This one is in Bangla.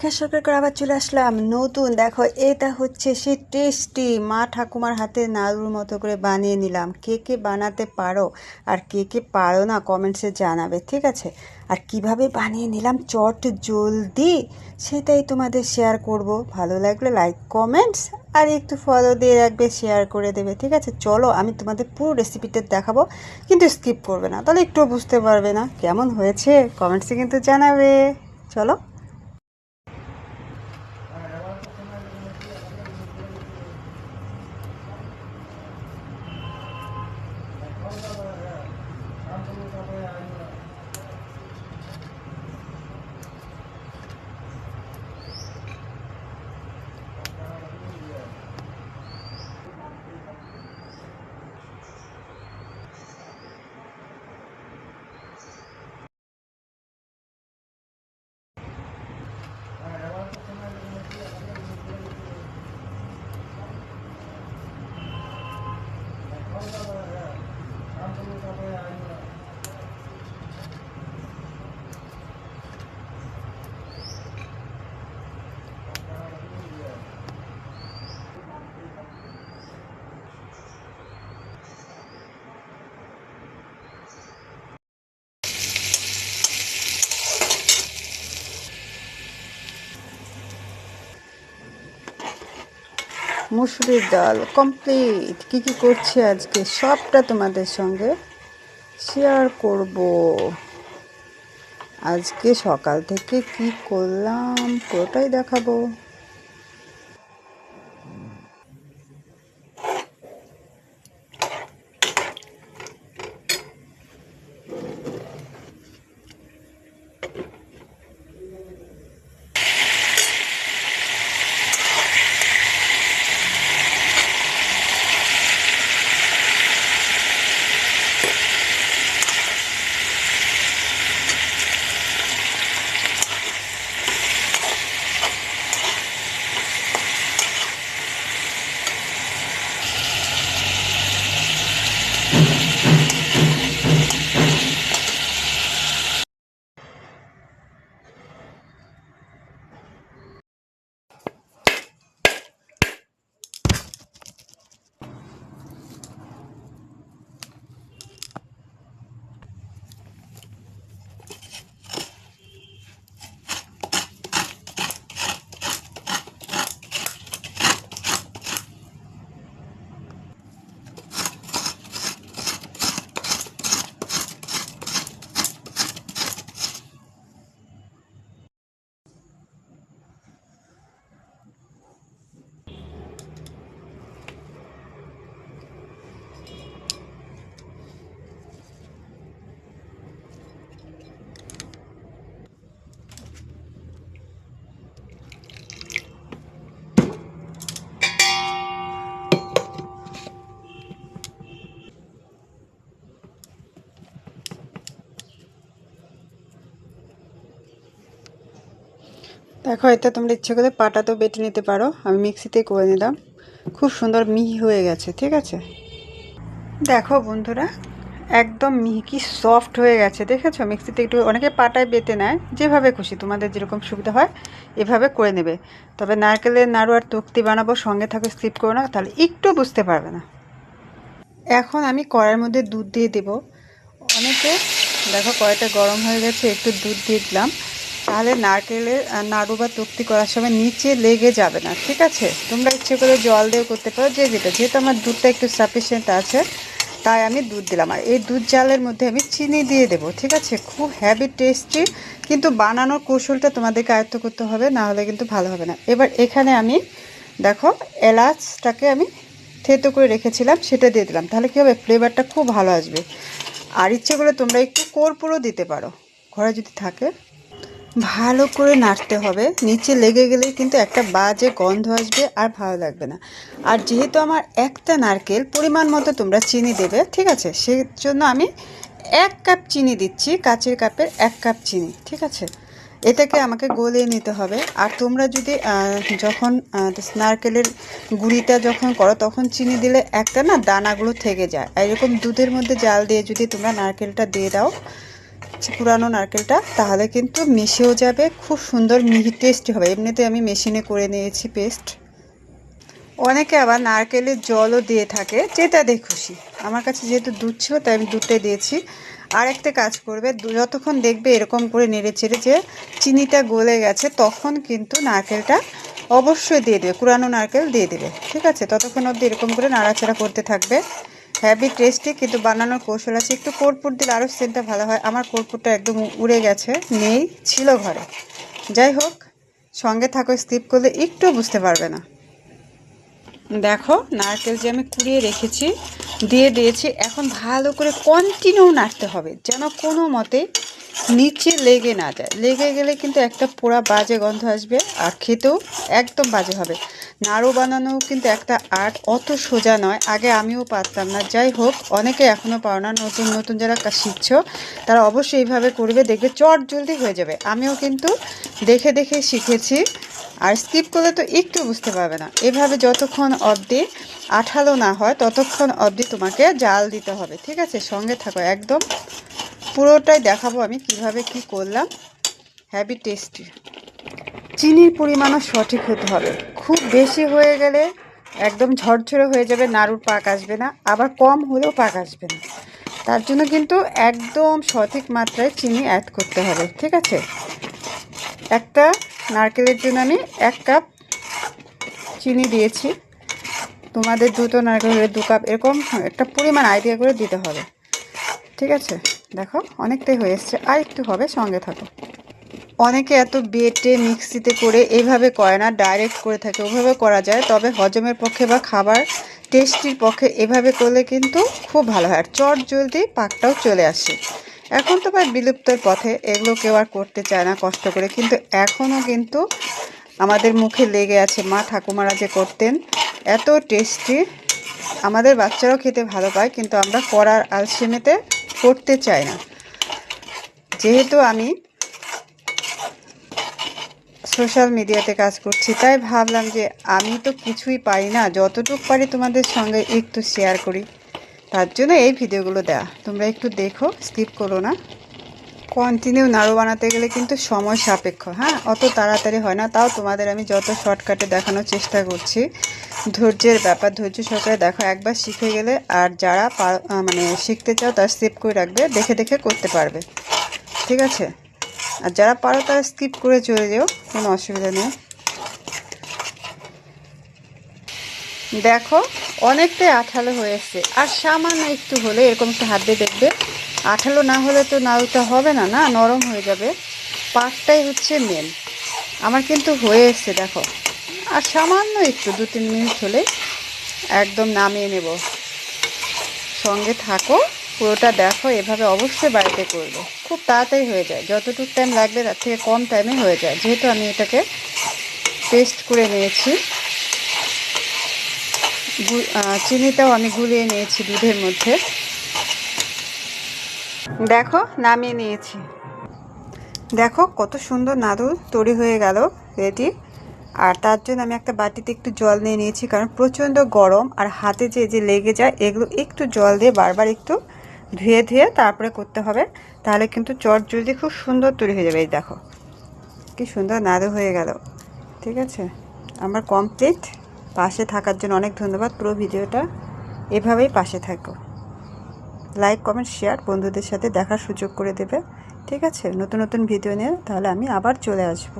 সরকার আবার চলে আসলাম। নতুন, দেখো, এটা হচ্ছে সেই টেস্টি মা ঠাকুমার হাতে নাড়ুর মতো করে বানিয়ে নিলাম। কে কে বানাতে পারো আর কে কে পারো না কমেন্টসে জানাবে, ঠিক আছে? আর কীভাবে বানিয়ে নিলাম চট জলদি, সেটাই তোমাদের শেয়ার করব। ভালো লাগলে লাইক কমেন্টস আর একটু ফলো দিয়ে রাখবে শেয়ার করে দেবে, ঠিক আছে? চলো, আমি তোমাদের পুরো রেসিপিটা দেখাবো, কিন্তু স্কিপ করবে না। তাহলে একটু বুঝতে পারবে না। কেমন হয়েছে? কমেন্টসে কিন্তু জানাবে। চলো। Gracias. মুসুরির ডাল কমপ্লিট কি কি করছি আজকে? সবটা তোমাদের সঙ্গে শেয়ার করব। আজকে সকাল থেকে কি করলাম, পুরোটাই দেখাবো। দেখো, এটা তোমরা ইচ্ছে করে তো বেটে নিতে পারো। আমি মিক্সিতেই করে নিলাম। খুব সুন্দর মিহি হয়ে গেছে, ঠিক আছে? দেখো বন্ধুরা, একদম মিহি কি সফট হয়ে গেছে, দেখেছ? মিক্সিতে একটু অনেকে পাটায় বেটে নেয়, যেভাবে খুশি, তোমাদের যেরকম সুবিধা হয়, এভাবে করে নেবে। তবে নারকেলের নাড়ু আর তক্তি বানাবো, সঙ্গে থাকে স্লিপ করো না, তাহলে একটু বুঝতে পারবে না। এখন আমি কড়াইয়ের মধ্যে দুধ দিয়ে দেব। অনেকে, দেখো, কড়াইটা গরম হয়ে গেছে, একটু দুধ দিয়ে দিলাম। তাহলে নারকেলের নাড়ু বা তক্তি করার সময় নিচে লেগে যাবে না, ঠিক আছে? তোমরা ইচ্ছে করে জল দিয়েও করতে পারো, যে যেটা, যেহেতু আমার দুধটা একটু সাফিসিয়েন্ট আছে, তাই আমি দুধ দিলাম। আর এই দুধ জালের মধ্যে আমি চিনি দিয়ে দেবো, ঠিক আছে? খুব হ্যাভি টেস্টি কিন্তু বানানোর কৌশলটা তোমাদেরকে আয়ত্ত করতে হবে, না হলে কিন্তু ভালো হবে না। এবার এখানে আমি, দেখো, এলাচটাকে আমি থেতো করে রেখেছিলাম, সেটা দিয়ে দিলাম। তাহলে কী হবে? ফ্লেভারটা খুব ভালো আসবে। আর ইচ্ছে করে তোমরা একটু কর্পূরও দিতে পারো। ঘরে যদি থাকে ভালো করে নাড়তে হবে। নিচে লেগে গেলে কিন্তু একটা বাজে গন্ধ আসবে আর ভালো লাগবে না। আর যেহেতু আমার একটা নারকেল, পরিমাণ মতো তোমরা চিনি দেবে, ঠিক আছে? সেই জন্য আমি এক কাপ চিনি দিচ্ছি, কাচের কাপের এক কাপ চিনি, ঠিক আছে? এটাকে আমাকে গলিয়ে নিতে হবে। আর তোমরা যদি যখন নারকেলের গুঁড়িটা যখন করো, তখন চিনি দিলে একটা না দানাগুলো থেকে যায়। এরকম দুধের মধ্যে জাল দিয়ে যদি তোমরা নারকেলটা দিয়ে দাও পুরানো নারকেলটা, তাহলে কিন্তু মিশেও যাবে, খুব সুন্দর, মিহি টেস্টি হবে। এমনিতে আমি মেশিনে করে নিয়েছি পেস্ট অনেকে আবার নারকেলের জলও দিয়ে থাকে, যেটা যেটাতে খুশি। আমার কাছে যেহেতু দুধ ছিল, তাই আমি দুধটাই দিয়েছি। আর একটা কাজ করবে যতক্ষণ দেখবে এরকম করে নেড়ে চেড়ে যে চিনিটা গলে গেছে, তখন কিন্তু নারকেলটা অবশ্যই দিয়ে দেবে কুরানো নারকেল দিয়ে দেবে। ঠিক আছে? ততক্ষণ অবধি এরকম করে নাড়াচাড়া করতে থাকবে। হ্যাভি টেস্টি, কিন্তু বানানোর কৌশল আছে। একটু কর্পূর দিলে আরও সেন্টটা ভালো হয়। আমার কর্পূরটা একদম উড়ে গেছে, নেই, ছিল ঘরে। যাই হোক, সঙ্গে থাকো, স্কিপ করলে একটু বুঝতে পারবে না। দেখো, নারকেল যে আমি কুড়িয়ে রেখেছি, দিয়ে দিয়েছি। এখন ভালো করে কন্টিনিউ নাড়তে হবে, যেন কোনো মতে নিচে লেগে না যায়। লেগে গেলে কিন্তু একটা পোড়া বাজে গন্ধ আসবে, আর খেতেও একদম বাজে হবে। নাড়ু বানানো কিন্তু একটা আর্ট অত সোজা নয়। আগে আমিও পারতাম না। যাই হোক, অনেকে এখনও পাও না। নতুন নতুন যারা শিখছ, তারা অবশ্যই এইভাবে করবে। দেখবে চট জলদি হয়ে যাবে। আমিও কিন্তু দেখে দেখে শিখেছি। আর স্কিপ করলে তো একটু বুঝতে পারবে না। এভাবে যতক্ষণ অবধি আঠালো না হয়, ততক্ষণ অবধি তোমাকে জাল দিতে হবে। ঠিক আছে? সঙ্গে থাকো। একদম পুরোটাই দেখাবো আমি কীভাবে কি করলাম। হ্যাভি টেস্টি চিনির পরিমাণও সঠিক হতে হবে। খুব বেশি হয়ে গেলে একদম ঝরঝরে হয়ে যাবে, নাড়ুর পাক আসবে না। আবার কম হলেও পাক আসবে না। তার জন্য কিন্তু একদম সঠিক মাত্রায় চিনি অ্যাড করতে হবে, ঠিক আছে? একটা নারকেলের জন্য আমি এক কাপ চিনি দিয়েছি। তোমাদের দুটো নারকেল হলে দু কাপ এরকম একটা পরিমাণ আইডিয়া করে দিতে হবে। ঠিক আছে? দেখো, অনেকটাই হয়ে এসছে। আর একটু হবে, সঙ্গে থাকো। অনেকে এত বেটে মিক্সিতে করে এইভাবে করে না ডাইরেক্ট করে থাকে, ওভাবে করা যায়। তবে হজমের পক্ষে বা খাবার টেস্টির পক্ষে এভাবে করলে কিন্তু খুব ভালো হয়। আর চট জলদি পাকটাও চলে আসে। এখন তো প্রায় বিলুপ্তর পথে, এগুলো কেউ আর করতে চায় না কষ্ট করে। কিন্তু এখনও কিন্তু আমাদের মুখে লেগে আছে, মা ঠাকুমারা যে করতেন, এত টেস্টি আমাদের বাচ্চারাও খেতে ভালো পায়, কিন্তু আমরা করার আলসেমেতে করতে চাই না। যেহেতু আমি সোশ্যাল মিডিয়াতে কাজ করছি, তাই ভাবলাম যে আমি তো কিছুই পারি না, যতটুকু পারি তোমাদের সঙ্গে একটু শেয়ার করি। তার জন্য এই ভিডিওগুলো দেওয়া তোমরা একটু দেখো স্কিপ করো না। কন্টিনিউ নাড়ু বানাতে গেলে কিন্তু সময় সাপেক্ষ হ্যাঁ? অত তাড়াতাড়ি হয় না, তাও তোমাদের আমি যত শর্টকাটে দেখানোর চেষ্টা করছি, ধৈর্যের ব্যাপার, ধৈর্য সহকারে দেখো, একবার শিখে গেলে আর যারা মানে শিখতে চাও, তারা সেভ করে রাখবে, দেখে দেখে করতে পারবে। ঠিক আছে? আর যারা পারো তারা স্কিপ করে চলে যেও, কোনো অসুবিধা নেই। দেখো, অনেকটাই আঠালো হয়ে এসছে। আর সামান্য একটু হলে এরকম একটু হাত দিয়ে দেখবে। আঠালো না হলে তো নাড়ুটা হবে না না? নরম হয়ে যাবে। পাকটাই হচ্ছে মেন আমার কিন্তু হয়ে এসছে, দেখো। আর সামান্য একটু, দু তিন মিনিট হলে একদম নামিয়ে নেব। সঙ্গে থাকো, পুরোটা দেখো, এভাবে অবশ্যই বাড়িতে করবে। খুব তাড়াতাড়ি হয়ে যায়। যতটুকু টাইম লাগবে, তার থেকে কম টাইমে হয়ে যায়। যেহেতু আমি এটাকে পেস্ট করে নিয়েছি। চিনিটাও আমি গুলিয়ে নিয়েছি দুধের মধ্যে। দেখো, নামিয়ে নিয়েছি। দেখো, কত সুন্দর নাড়ু তৈরি হয়ে গেল রেডি। আর তার জন্য আমি একটা বাটিতে একটু জল নিয়ে নিয়েছি, কারণ প্রচণ্ড গরম আর হাতে যে যে লেগে যায়, এগুলো একটু জল দিয়ে বারবার একটু ধুয়ে ধুয়ে তারপরে করতে হবে। তাহলে কিন্তু চট জলদি খুব সুন্দর তৈরি হয়ে যাবে, এই দেখো। কি সুন্দর নাড়ু হয়ে গেল। ঠিক আছে? আমার কমপ্লিট পাশে থাকার জন্য অনেক ধন্যবাদ পুরো ভিডিওটা। এভাবেই পাশে থাকো। লাইক কমেন্ট শেয়ার বন্ধুদের সাথে দেখার সুযোগ করে দেবে। ঠিক আছে? নতুন নতুন ভিডিও নিয়ে তাহলে আমি আবার চলে আসব।